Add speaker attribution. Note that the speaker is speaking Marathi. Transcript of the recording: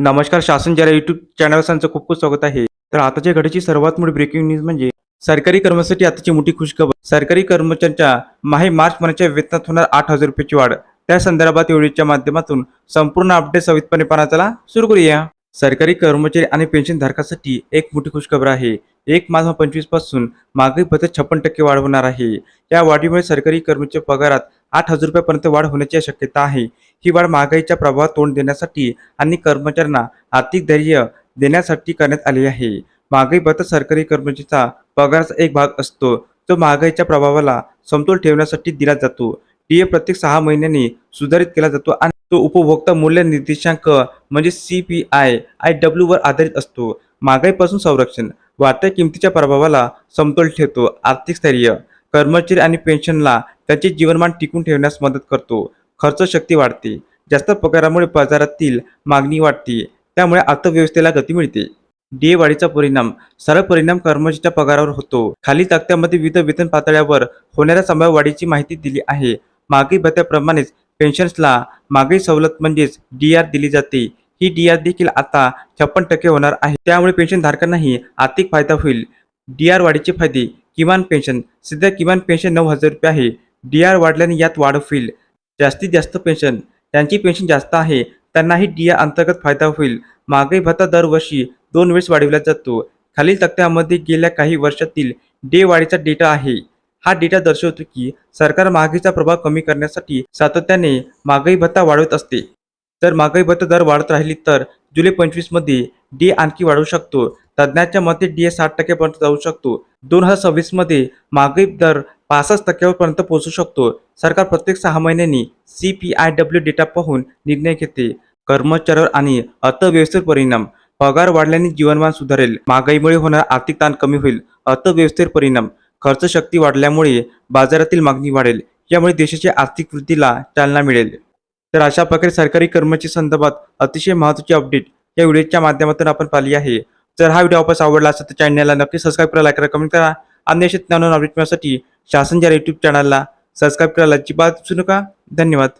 Speaker 1: नमस्कार शासन जरा युट्यूब चॅनल त्यांचं खूप खूप स्वागत आहे. तर आताच्या घडीची सर्वात मोठी ब्रेकिंग न्यूज म्हणजे सरकारी कर्मचारी आताची मोठी खुशखबर. सरकारी कर्मचाऱ्यांच्या माहे मार्च महिन्याच्या वेतनात होणार आठ हजार रुपयाची वाढ. त्या संदर्भात व्हिडिओच्या माध्यमातून संपूर्ण अपडेट सवितपणे पाहण्याचा सुरू करूया. सरकारी कर्मचारी आणि पेन्शन धारकासाठी एक मोठी खुशखबर आहे. एक मार्च पंचवीसपासून मागणी भत्ते छप्पन टक्के वाढवणार आहे. या वाढीमुळे सरकारी कर्मचारी पगारात आठ हजार रुपयापर्यंत वाढ होण्याची शक्यता आहे. ही वाढ महागाईच्या प्रभावात तोंड देण्यासाठी आणि कर्मचाऱ्यांना आर्थिक धैर्य देण्यासाठी करण्यात आली आहे. महागाई भत्ता सरकारी कर्मचारीचा पगाराचा एक भाग असतो. तो महागाईच्या प्रभावाला समतोल ठेवण्यासाठी दिला जातो. डीए प्रत्येक सहा महिन्यांनी सुधारित केला जातो आणि तो उपभोक्ता मूल्य निर्देशांक म्हणजे C P I I W वर आधारित असतो. महागाईपासून संरक्षण वाढत्या किमतीच्या प्रभावाला समतोल ठेवतो. आर्थिक स्थैर्य कर्मचारी आणि पेन्शनला त्यांचे जीवनमान टिकून ठेवण्यास मदत करतो. खर्च शक्ती वाढते. जास्त पगारामुळे बाजारातील मागणी वाढते. त्यामुळे अर्थव्यवस्थेला गती मिळते. डीए वाढीचा परिणाम. सरळ परिणाम कर्मचाऱ्याच्या पगारावर होतो. खाली तक्त्यामध्ये विविध वेतन पातळ्यावर होणाऱ्या संभाव्य वाढीची माहिती दिली आहे. मागील भत्त्याप्रमाणेच पेन्शन्सला मागील सवलत म्हणजेच डी आर दिली जाते. ही डी आर देखील आता छप्पन टक्के होणार आहे. त्यामुळे पेन्शन धारकांनाही आर्थिक फायदा होईल. डी आर वाढीचे फायदे. किमान पेन्शन. सध्या किमान पेन्शन नऊ हजार रुपये आहे. डी आर वाढल्याने यात वाढ होईल. जास्तीत जास्त पेन्शन त्यांची पेन्शन जास्त आहे त्यांनाही डी आर अंतर्गत फायदा होईल. महागाई भत्ता दरवर्षी दोन वेळेस वाढविला जातो. खालील तक्त्यामध्ये गेल्या काही वर्षातील डे वाढीचा डेटा आहे. हा डेटा दर्शवतो की सरकार महागाईचा प्रभाव कमी करण्यासाठी सातत्याने महागाई भत्ता वाढवत असते. जर महागाई भत्ता दर वाढत राहिली तर जुलै पंचवीसमध्ये डी आणखी वाढू शकतो. तज्ज्ञांच्या मते डी साठ टक्क्यापर्यंत जाऊ शकतो. दोन हजार सव्वीसमध्ये महागाई दर पासष्ट टक्क्यापर्यंत पोहोचू शकतो. सरकार प्रत्येक सहा महिन्यांनी C P I W data पाहून निर्णय घेते. कर्मचाऱ्यावर आणि अर्थव्यवस्थेवर परिणाम. पगार वाढल्याने जीवनमान सुधारेल. महागाईमुळे होणार आर्थिक ताण कमी होईल. अर्थव्यवस्थेवर परिणाम. खर्च शक्ती वाढल्यामुळे बाजारातील मागणी वाढेल. यामुळे देशाच्या आर्थिक वृद्धीला चालना मिळेल. तर अशा प्रकारे सरकारी कर्मचारी संदर्भात अतिशय महत्त्वाची अपडेट या व्हिडिओच्या माध्यमातून आपण पाहिली आहे. जर हा व्हिडिओ वापस आवडला असेल तर चॅनलला नक्की सबस्क्राईब करा लाईक करा कमेंट करा. अन्य असे ज्ञान अपडेट मिळण्यासाठी शासन या यूट्यूब चॅनलला सबस्क्राईब करायला अजिबात विसरू नका. धन्यवाद.